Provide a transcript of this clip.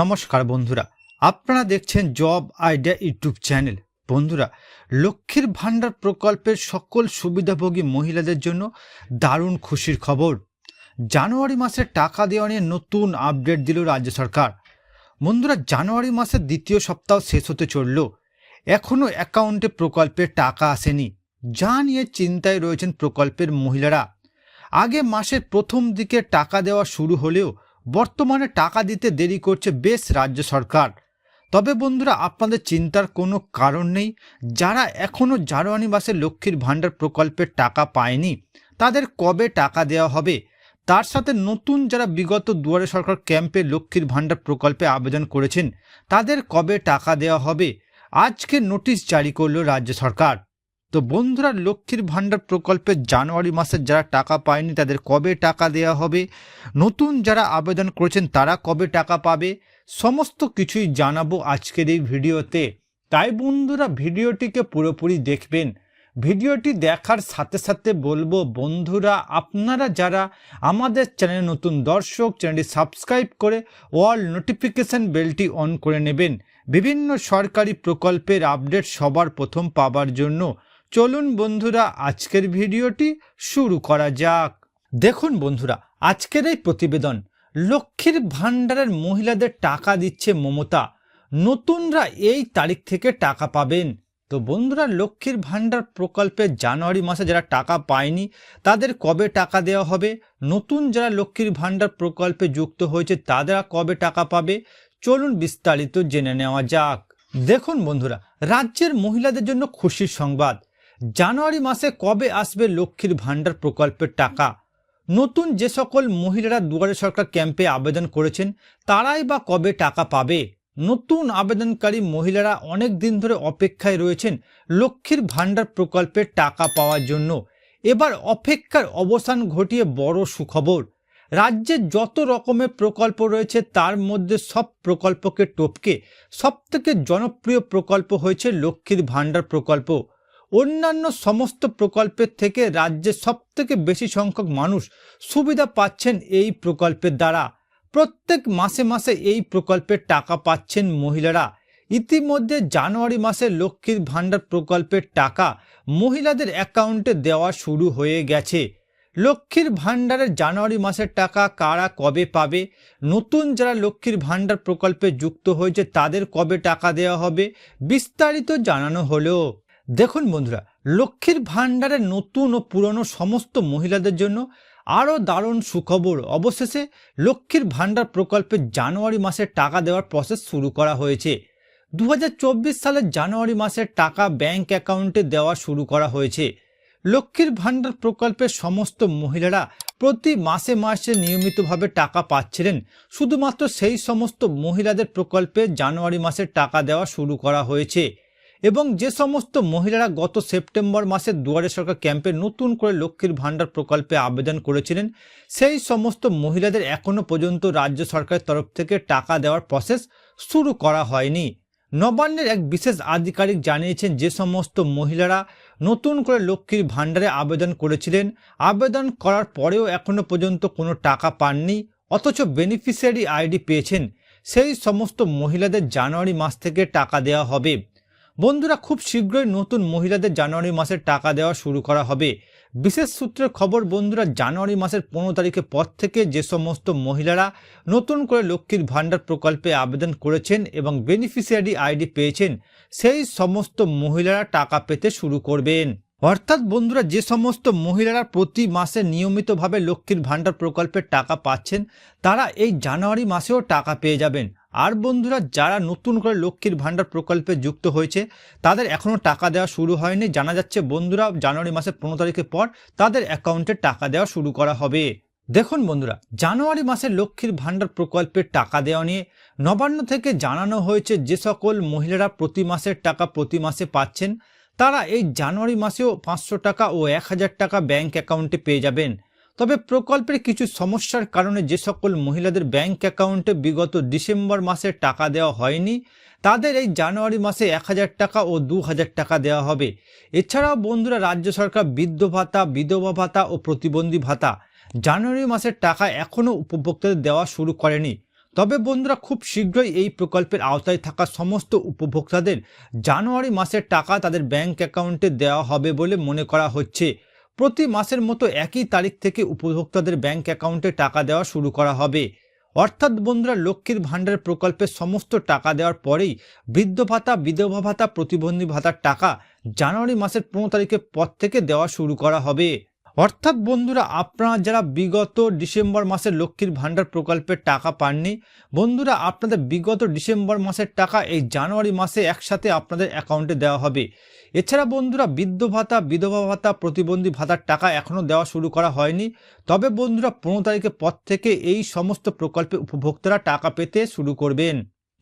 নমস্কার বন্ধুরা, আপনারা দেখছেন জব আইডিয়া ইউটিউব চ্যানেল। বন্ধুরা, লক্ষ্মীর ভাণ্ডার প্রকল্পের সকল সুবিধাভোগী মহিলাদের জন্য দারুণ খুশির খবর। জানুয়ারি মাসে টাকা দেওয়া নিয়ে নতুন আপডেট দিল রাজ্য সরকার। বন্ধুরা, জানুয়ারি মাসের দ্বিতীয় সপ্তাহ শেষ হতে চলল। এখনও অ্যাকাউন্টে প্রকল্পের টাকা আসেনি। যা নিয়ে চিন্তায় রয়েছেন প্রকল্পের মহিলারা। আগে মাসের প্রথম দিকে টাকা দেওয়া শুরু হলেও বর্তমানে টাকা দিতে দেরি করছে বেশ রাজ্য সরকার। তবে বন্ধুরা, আপনাদের চিন্তার কোনো কারণ নেই। যারা এখনও জানুয়ারি মাসে লক্ষ্মীর ভাণ্ডার প্রকল্পের টাকা পায়নি, তাদের কবে টাকা দেওয়া হবে? তার সাথে নতুন যারা বিগত দুয়ারে সরকার ক্যাম্পে লক্ষ্মীর ভাণ্ডার প্রকল্পে আবেদন করেছেন, তাদের কবে টাকা দেওয়া হবে? আজকে নোটিশ জারি করল রাজ্য সরকার। তো বন্ধুরা, লক্ষ্মীর ভাণ্ডার প্রকল্পে জানুয়ারি মাসে যারা টাকা পায়নি, তাদের কবে টাকা দেওয়া হবে? নতুন যারা আবেদন করেছেন, তারা কবে টাকা পাবে? সমস্ত কিছুই জানাব আজকের এই ভিডিওতে। তাই বন্ধুরা, ভিডিওটিকে পুরোপুরি দেখবেন। ভিডিওটি দেখার সাথে সাথে বলব, বন্ধুরা, আপনারা যারা আমাদের চ্যানেলে নতুন দর্শক, চ্যানেলটি সাবস্ক্রাইব করে অল নোটিফিকেশন বেলটি অন করে নেবেন। বিভিন্ন সরকারি প্রকল্পের আপডেট সবার প্রথম পাবার জন্য। চলুন বন্ধুরা, আজকের ভিডিওটি শুরু করা যাক। দেখুন বন্ধুরা, আজকের এই প্রতিবেদন, লক্ষ্মীর ভাণ্ডারের মহিলাদের টাকা দিচ্ছে মমতা। নতুনরা এই তারিখ থেকে টাকা পাবেন। তো বন্ধুরা, লক্ষ্মীর ভাণ্ডার প্রকল্পে জানুয়ারি মাসে যারা টাকা পায়নি, তাদের কবে টাকা দেওয়া হবে? নতুন যারা লক্ষ্মীর ভাণ্ডার প্রকল্পে যুক্ত হয়েছে তারা কবে টাকা পাবে? চলুন বিস্তারিত জেনে নেওয়া যাক। দেখুন বন্ধুরা, রাজ্যের মহিলাদের জন্য খুশির সংবাদ। জানুয়ারি মাসে কবে আসবে লক্ষ্মীর ভাণ্ডার প্রকল্পের টাকা? নতুন যে সকল মহিলারা দুয়ারে সরকার ক্যাম্পে আবেদন করেছেন, তারাই বা কবে টাকা পাবে? নতুন আবেদনকারী মহিলারা অনেক দিন ধরে অপেক্ষায় রয়েছেন লক্ষ্মীর ভাণ্ডার প্রকল্পের টাকা পাওয়ার জন্য। এবার অপেক্ষার অবসান ঘটিয়ে বড় সুখবর। রাজ্যে যত রকমের প্রকল্প রয়েছে, তার মধ্যে সব প্রকল্পকে টপকে সবথেকে জনপ্রিয় প্রকল্প হয়েছে লক্ষ্মীর ভাণ্ডার প্রকল্প। অন্যান্য সমস্ত প্রকল্পের থেকে রাজ্যে সবথেকে বেশি সংখ্যক মানুষ সুবিধা পাচ্ছেন এই প্রকল্পের দ্বারা। প্রত্যেক মাসে মাসে এই প্রকল্পের টাকা পাচ্ছেন মহিলারা। ইতিমধ্যে জানুয়ারি মাসে লক্ষ্মীর ভাণ্ডার প্রকল্পের টাকা মহিলাদের অ্যাকাউন্টে দেওয়া শুরু হয়ে গেছে। লক্ষ্মীর ভাণ্ডারের জানুয়ারি মাসের টাকা কারা কবে পাবে? নতুন যারা লক্ষ্মীর ভাণ্ডার প্রকল্পে যুক্ত হয়েছে তাদের কবে টাকা দেওয়া হবে? বিস্তারিত জানানো হলো। দেখুন বন্ধুরা, লক্ষ্মীর ভাণ্ডারের নতুন ও পুরনো সমস্ত মহিলাদের জন্য আরও দারুণ সুখবর। অবশেষে লক্ষ্মীর ভাণ্ডার প্রকল্পে জানুয়ারি মাসে টাকা দেওয়ার প্রসেস শুরু করা হয়েছে। দু হাজার চব্বিশ সালের জানুয়ারি মাসের টাকা ব্যাংক অ্যাকাউন্টে দেওয়া শুরু করা হয়েছে। লক্ষ্মীর ভাণ্ডার প্রকল্পের সমস্ত মহিলারা প্রতি মাসে মাসে নিয়মিতভাবে টাকা পাচ্ছিলেন। শুধুমাত্র সেই সমস্ত মহিলাদের প্রকল্পে জানুয়ারি মাসে টাকা দেওয়া শুরু করা হয়েছে। এবং যে সমস্ত মহিলারা গত সেপ্টেম্বর মাসে দুয়ারে সরকার ক্যাম্পে নতুন করে লক্ষ্মীর ভাণ্ডার প্রকল্পে আবেদন করেছিলেন, সেই সমস্ত মহিলাদের এখনও পর্যন্ত রাজ্য সরকারের তরফ থেকে টাকা দেওয়ার প্রসেস শুরু করা হয়নি। নবান্নের এক বিশেষ আধিকারিক জানিয়েছেন, যে সমস্ত মহিলারা নতুন করে লক্ষ্মীর ভাণ্ডারে আবেদন করেছিলেন, আবেদন করার পরেও এখনও পর্যন্ত কোনো টাকা পাননি, অথচ বেনিফিশিয়ারি আইডি পেয়েছেন। সেই সমস্ত মহিলাদের জানুয়ারি মাস থেকে টাকা দেওয়া হবে। বন্ধুরা, খুব শীঘ্রই নতুন মহিলাদের জানুয়ারি মাসের টাকা দেওয়া শুরু করা হবে। বিশেষ সূত্রের খবর, বন্ধুরা, জানুয়ারি মাসের পনেরো তারিখের পর থেকে যে সমস্ত মহিলারা নতুন করে লক্ষ্মীর ভাণ্ডার প্রকল্পে আবেদন করেছেন এবং বেনিফিশিয়ারি আইডি পেয়েছেন, সেই সমস্ত মহিলারা টাকা পেতে শুরু করবেন। অর্থাৎ, বন্ধুরা, যে সমস্ত মহিলারা প্রতি মাসে নিয়মিতভাবে লক্ষ্মীর ভাণ্ডার প্রকল্পের টাকা পাচ্ছেন, তারা এই জানুয়ারি মাসেও টাকা পেয়ে যাবেন। আর বন্ধুরা, যারা নতুন করে লক্ষ্মীর ভাণ্ডার প্রকল্পে যুক্ত হয়েছে, তাদের এখনও টাকা দেওয়া শুরু হয়নি। জানা যাচ্ছে, বন্ধুরা, জানুয়ারি মাসের পনেরো তারিখের পর তাদের অ্যাকাউন্টে টাকা দেওয়া শুরু করা হবে। দেখুন বন্ধুরা, জানুয়ারি মাসে লক্ষ্মীর ভাণ্ডার প্রকল্পের টাকা দেওয়া নিয়ে নবান্ন থেকে জানানো হয়েছে, যে সকল মহিলারা প্রতি মাসের টাকা প্রতি মাসে পাচ্ছেন, তারা এই জানুয়ারি মাসেও পাঁচশো টাকা ও এক হাজার টাকা ব্যাংক অ্যাকাউন্টে পেয়ে যাবেন। তবে প্রকল্পের কিছু সমস্যার কারণে যে সকল মহিলাদের ব্যাংক অ্যাকাউন্টে বিগত ডিসেম্বর মাসে টাকা দেওয়া হয়নি, তাদের এই জানুয়ারি মাসে এক হাজার টাকা ও দু হাজার টাকা দেওয়া হবে। এছাড়াও বন্ধুরা, রাজ্য সরকার বৃদ্ধ ভাতা, বিধবা ভাতা ও প্রতিবন্ধী ভাতা জানুয়ারি মাসের টাকা এখনও উপভোক্তাদের দেওয়া শুরু করেনি। তবে বন্ধুরা, খুব শীঘ্রই এই প্রকল্পের আওতায় থাকা সমস্ত উপভোক্তাদের জানুয়ারি মাসের টাকা তাদের ব্যাংক অ্যাকাউন্টে দেওয়া হবে বলে মনে করা হচ্ছে। প্রতি মাসের মতো একই তারিখ থেকে উপভোক্তাদের ব্যাংক অ্যাকাউন্টে টাকা দেওয়া শুরু করা হবে। অর্থাৎ বন্ধুরা, লক্ষ্মীর ভাণ্ডার প্রকল্পের সমস্ত টাকা দেওয়ার পরেই বৃদ্ধ ভাতা, বিধবা ভাতা, প্রতিবন্ধী ভাতার টাকা জানুয়ারি মাসের পনেরো তারিখের পর থেকে দেওয়া শুরু করা হবে। অর্থাৎ বন্ধুরা, আপনারা যারা বিগত ডিসেম্বর মাসে লক্ষ্মীর ভাণ্ডার প্রকল্পের টাকা পাননি, বন্ধুরা, আপনাদের বিগত ডিসেম্বর মাসের টাকা এই জানুয়ারি মাসে একসাথে আপনাদের অ্যাকাউন্টে দেওয়া হবে। এছাড়া বন্ধুরা, বৃদ্ধ ভাতা, বিধবা ভাতা, প্রতিবন্ধী ভাতার টাকা এখনও দেওয়া শুরু করা হয়নি। তবে বন্ধুরা, পনেরো তারিখের পর থেকে এই সমস্ত প্রকল্পে উপভোক্তারা টাকা পেতে শুরু করবেন।